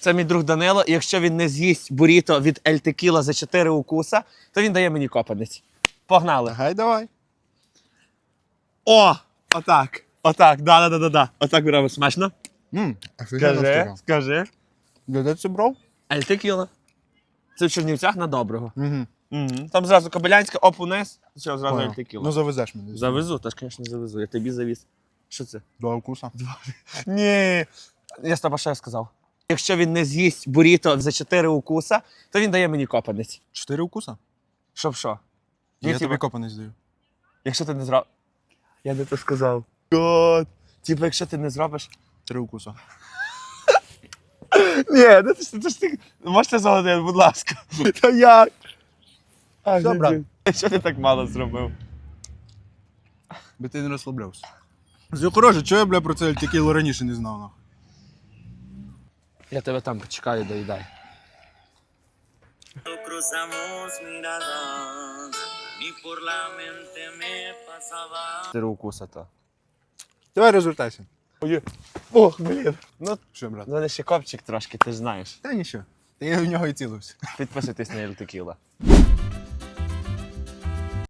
Це мій друг Данило, і якщо він не з'їсть буріто від Ель Текіла за 4 укуса, то він дає мені копанець. Погнали. Гай давай. О! Отак. Отак. Да, да, да, да, да. Отак робимо смачно. Ммм, Скажи, скажи. Де це брав? Ель Текіла. Це в Чернівцях на доброго. Угу. Угу. Там зразу Кобилянська, оп униз, все, зразу Ель Текіла. Ну завезеш мене. Завезу, та ж, звісно, завезу. Я тобі завіз. Що це? Два укуса. Ні. Я з тобою що я сказав. Якщо він не з'їсть буріто за 4 укуса, то він дає мені копанець. Чотири укуса? Щоб що? Я тобі копанець даю. Якщо ти не зробиш. Я не то сказав. Год. Типу, якщо ти не зробиш. Три укуса. Ні, ну ти ж ти. Можете за один, будь ласка. Та як? Брат. Що ти так мало зробив? Би ти не розслаблявся. Хороше, чого я, бля, про це текіло раніше не знав, нахуй? Я тебе там почекаю, доїдай. Три руку то. Давай розвертайся. Ой. Ох, блін. Ну, Що, брат? Ну, ще копчик трошки, ти ж знаєш. Та нічого. Та я в нього і цілився. Підписуйтесь на Єлтекіла.